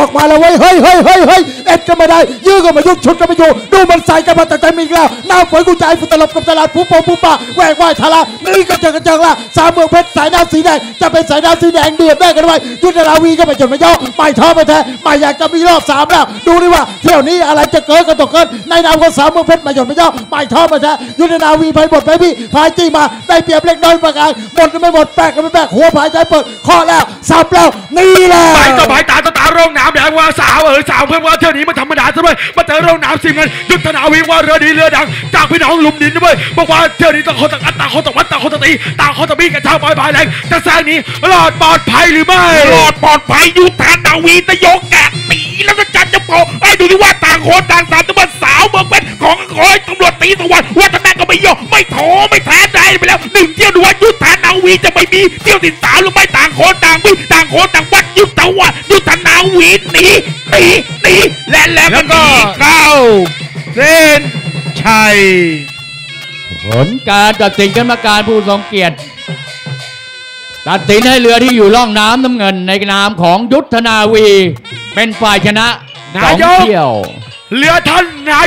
อกมาแล้วเว้ยเฮ้ยเฮ้ยเฮ้ยเฮ้ยเอ็ดก็ไม่ได้ ยื้อก็ไม่ยุดชุดก็ไม่อยู่ดูมันใส่กันมาแต่แต่มีอีกแล้วหน้าฝนกูใจฟุตลบกับตลาดผู้ปงผู้ป่าแหวกว่ายทารานี่ก็เจอกันเจอละสามเมืองเพชรสายน้ำสีแดงจะเป็นสายน้ำสีแดงเดือดได้กันไว้ยุทธนาวีก็ไม่จนไม่ย่อไม่ท้อไม่แท้ไม่อยากจะมีรอบสามแล้วดูดิว่าเที่ยวนี้อะไรจะเกิดก็ต้องเกิดในนามของสามเมืองเพชรไม่จนไม่ย่อไม่ท้อไม่แท้ยุทธนาวีไปหมดไปพี่พายจี้มาได้เปรียบเล็กน้อยประการหมดก็ไม่หมดแปกก็ไม่แปกหัวพายใจเปิดข้อแล้วสับแล้วนี่แหละไปต่อไป อสาวเพื่อนว่าเที่ยวนี้มันธรรมดาซะด้วยมาเจอโรงน้ำสิเงินยุทธนาวีว่าเรือดีเรือดังจากพี่น้องลุมดินด้วยบอกว่าเที่ยวนี้ต่างคนต่างอัดต่างคนต่างวัดต่างคนต่างตีต่างคนต่างมีกันทางปลายปลายแรงจะแซงนี้รอดปลอดภัยหรือไม่รอดปลอดภัยยุทธนาวีตะยกแกะหนีแล้วจะจัดจะโปะไอ้ดูดิว่าต่างคนต่างสามตะวันสาวเมืองเป็นของขอยตำรวจตีสวัสดิ์วัฒนาก็ไม่ยอมไม่โถไม่แท้ใจไปแล้วหนึ่งเที่ยวดูว่ายุทธนา วีจะไม่มีเที่ยวที่สามหรือไม่ต่างคนต่างมีต่างคนต่างวัดยุทธวัฒน์ยุทธนาวีหนีหนีหนีและแล้วก็หนีเข้าเส้นชัยผลการตัดสินกรรมการผู้ทรงเกียรติตัดสินให้เรือที่อยู่ล่องน้ำน้ำเงินในนามของยุทธนาวี เป็นฝ่ายชนะสองเที่ยว เรือท่านนาย